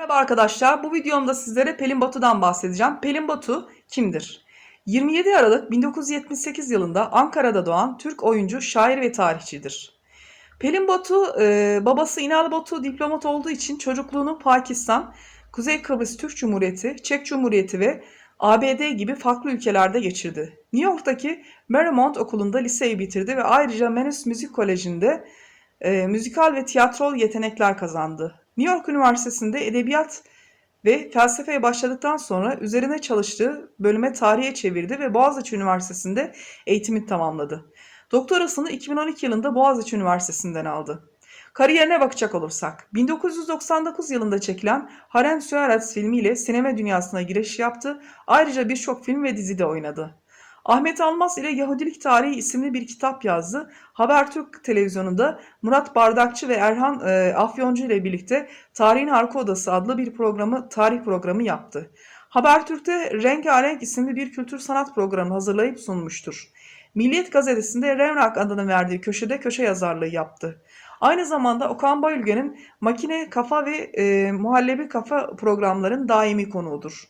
Merhaba arkadaşlar, bu videomda sizlere Pelin Batu'dan bahsedeceğim. Pelin Batu kimdir? 27 Aralık 1978 yılında Ankara'da doğan Türk oyuncu, şair ve tarihçidir. Pelin Batu, e, babası İnal Batu diplomat olduğu için çocukluğunu Pakistan, Kuzey Kıbrıs Türk Cumhuriyeti, Çek Cumhuriyeti ve ABD gibi farklı ülkelerde geçirdi. New York'taki Marymount Okulu'nda liseyi bitirdi ve ayrıca Manus Müzik Koleji'nde e, müzikal ve tiyatrol yetenekler kazandı. New York Üniversitesi'nde edebiyat ve felsefeye başladıktan sonra üzerine çalıştığı bölüme tarihe çevirdi ve Boğaziçi Üniversitesi'nde eğitimini tamamladı. Doktorasını 2012 yılında Boğaziçi Üniversitesi'nden aldı. Kariyerine bakacak olursak, 1999 yılında çekilen Harem Süerat filmiyle sinema dünyasına giriş yaptı. Ayrıca birçok film ve dizide oynadı. Ahmet Almaz ile Yahudilik Tarihi isimli bir kitap yazdı. Habertürk televizyonunda Murat Bardakçı ve Erhan e, Afyoncu ile birlikte Tarihin Arka Odası adlı bir programı, tarih programı yaptı. Habertürk'te Rengarenk isimli bir kültür sanat programı hazırlayıp sunmuştur. Milliyet gazetesinde Revnak adını verdiği köşede köşe yazarlığı yaptı. Aynı zamanda Okan Bayülgen'in Makine Kafa ve e, Muhallebi Kafa programların daimi konuğudur.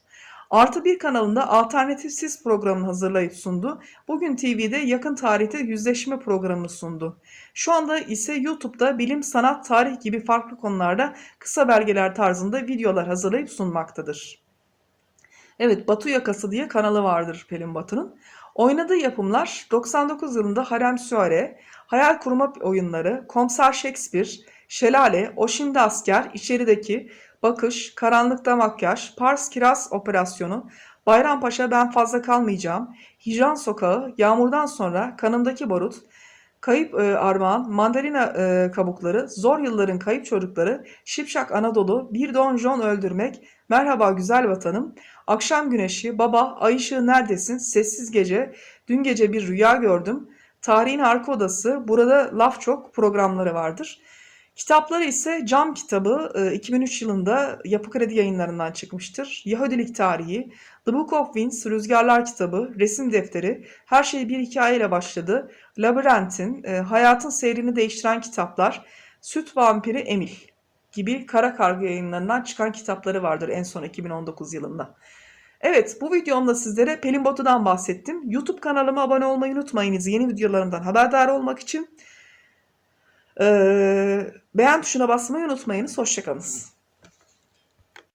Artı bir kanalında alternatifsiz programını hazırlayıp sundu. Bugün TV'de yakın tarihte yüzleşme programını sundu. Şu anda ise YouTube'da bilim, sanat, tarih gibi farklı konularda kısa belgeler tarzında videolar hazırlayıp sunmaktadır. Evet Batu Yakası diye kanalı vardır Pelin Batu'nun. Oynadığı yapımlar 99 yılında Harem Süare, Hayal Kurma Oyunları, Komiser Shakespeare, Şelale, O Şimdi Asker, İçerideki, Bakış, Karanlıkta Makyaj, Pars Kiraz Operasyonu, Bayrampaşa Ben Fazla Kalmayacağım, Hicran Sokağı, Yağmurdan Sonra, Kanımdaki Barut, Kayıp e, Armağan, Mandalina e, Kabukları, Zor Yılların Kayıp Çocukları, Şipşak Anadolu, Bir Don John Öldürmek, Merhaba Güzel Vatanım, Akşam Güneşi, Baba, Ay Işığı Neredesin, Sessiz Gece, Dün Gece Bir Rüya Gördüm, Tarihin Arka Odası, Burada Laf Çok programları vardır. Kitapları ise Cam kitabı e, 2003 yılında Yapı Kredi yayınlarından çıkmıştır. Yahudilik Tarihi, The Book of Winds, Rüzgarlar kitabı, Resim Defteri, Her Şey Bir Hikayeyle Başladı, Labirentin, e, Hayatın Seyrini Değiştiren Kitaplar, Süt Vampiri Emil gibi Kara Karga yayınlarından çıkan kitapları vardır en son 2019 yılında. Evet bu videomda sizlere Pelin Batu'dan bahsettim. YouTube kanalıma abone olmayı unutmayınız yeni videolarımdan haberdar olmak için. Ee, beğen tuşuna basmayı unutmayınız. Hoşçakalınız.